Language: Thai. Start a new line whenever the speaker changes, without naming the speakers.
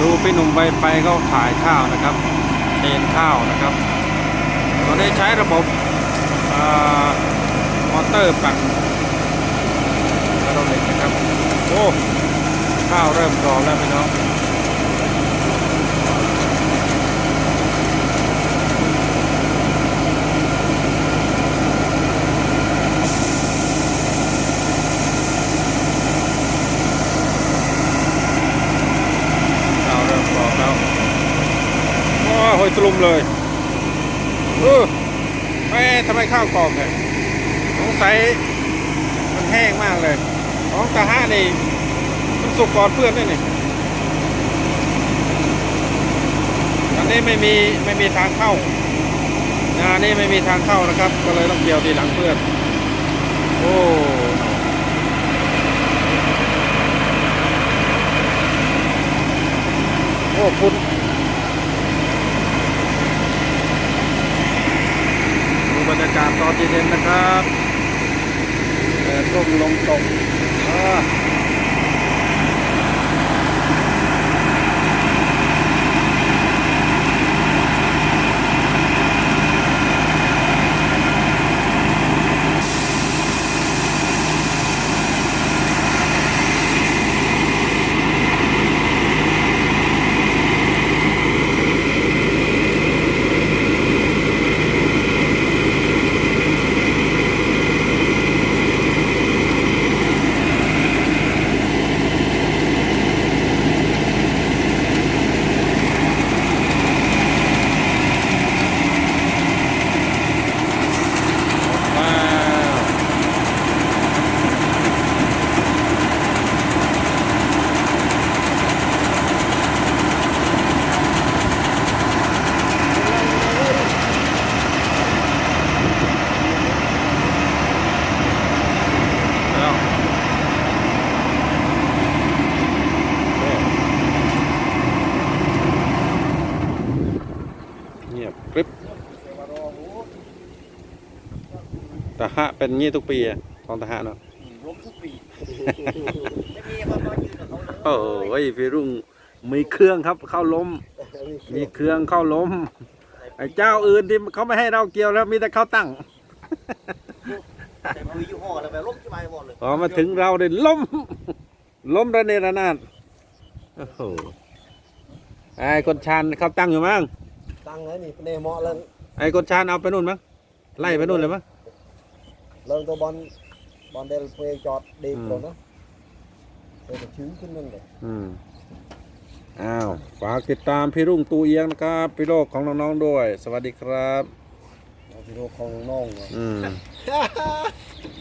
ดูพี่หนุ่มไวไฟเขาขายข้าวนะครับเทนข้าวนะครับตอนนี้ใช้ระบบอมอเตอร์ปั่นไฮดดเหล็กนะครับโอ้ข้าวเริ่มกรอบแล้วพี่น้อง ข้าวเริ่มกรอบแล้วว้าหอย ตลุมเลยเออแม่ทำไมข้าวกรอบเนี่ยสงสัยมันแห้งมากเลย ของตาห้านี่มันสุกก่อนเพื่อนด้วยนี่อันนี้ไม่มีไม่มีทางเข้าอันนี้ไม่มีทางเข้านะครับ ก็เลยต้องเกี่ยวทีหลังเพื่อน โอ้โอ้คุณดูบรรยากาศ ตอนเย็นๆนะครับแดดร่มลงตก ตาหะเป็นงี้ทุกปีอะของตาหะเนาะ
ล้มทุกปี ไม่มีคนมายืนกับเขาเลย
โอ้ยพี่รุ่งมีเครื่องครับเข้าล้ม มีเครื่องเข้าล้มไอ้เจ้าอื่นที่เขาไม่ให้เราเกี่ยวแล้วมีแต่เขาตั้ง
แต่คุยยี่ห้ออะไรแบบล้มที่มาหมดเลย
พอมาถึงเราได้ล้ม ล้มระเนระนาดโอ้โหไอ้คนชานเขาตั้งอยู่มั้ง
ตั้งไว้นี่ในเหมาะเลิง
ไอ้คนชานเอาไปนู่นมั้งไล่ไปนู่นเลยมั้ง
เลิงตัวบอลบอลเดลเปจอดเด็ก
อืม
เลยนะเออชื้นขึ้นนั่นเลย
อืมอ้าวฝากติดตามพี่รุ่งตูเอียงนะครับ พี่โลกของน้องๆด้วย สวัสดีครับ
เอาพี่โรของน้องๆ
อืม